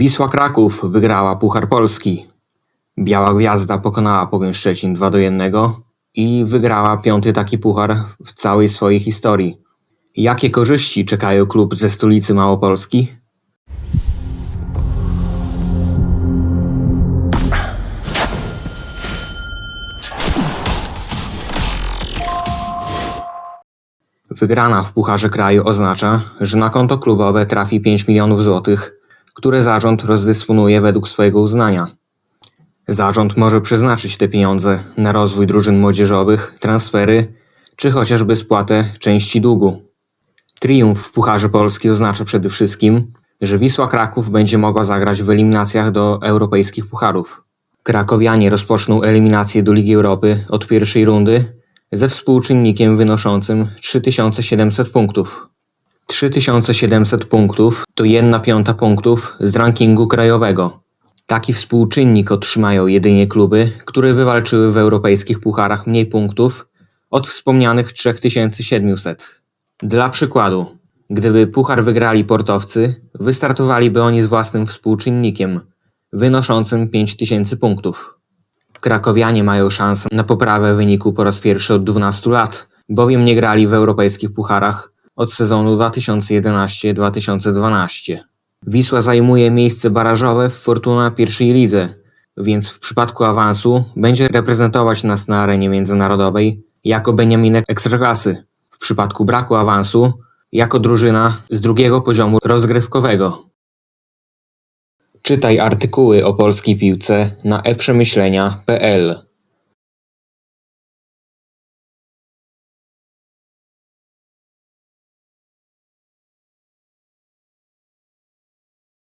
Wisła Kraków wygrała Puchar Polski. Biała Gwiazda pokonała Pogoń Szczecin 2 do 1 i wygrała piąty taki puchar w całej swojej historii. Jakie korzyści czekają klub ze stolicy Małopolski? Wygrana w Pucharze Kraju oznacza, że na konto klubowe trafi 5 milionów złotych, które zarząd rozdysponuje według swojego uznania. Zarząd może przeznaczyć te pieniądze na rozwój drużyn młodzieżowych, transfery czy chociażby spłatę części długu. Triumf w Pucharze Polski oznacza przede wszystkim, że Wisła Kraków będzie mogła zagrać w eliminacjach do europejskich pucharów. Krakowianie rozpoczną eliminację do Ligi Europy od pierwszej rundy ze współczynnikiem wynoszącym 3700 punktów. 3700 punktów to 1 piąta punktów z rankingu krajowego. Taki współczynnik otrzymają jedynie kluby, które wywalczyły w europejskich pucharach mniej punktów od wspomnianych 3700. Dla przykładu, gdyby puchar wygrali portowcy, wystartowaliby oni z własnym współczynnikiem wynoszącym 5000 punktów. Krakowianie mają szansę na poprawę wyniku po raz pierwszy od 12 lat, bowiem nie grali w europejskich pucharach od sezonu 2011-2012. Wisła zajmuje miejsce barażowe w Fortuna pierwszej lidze, więc w przypadku awansu będzie reprezentować nas na arenie międzynarodowej jako Beniaminek Ekstraklasy. W przypadku braku awansu jako drużyna z drugiego poziomu rozgrywkowego. Czytaj artykuły o polskiej piłce na e-przemyślenia.pl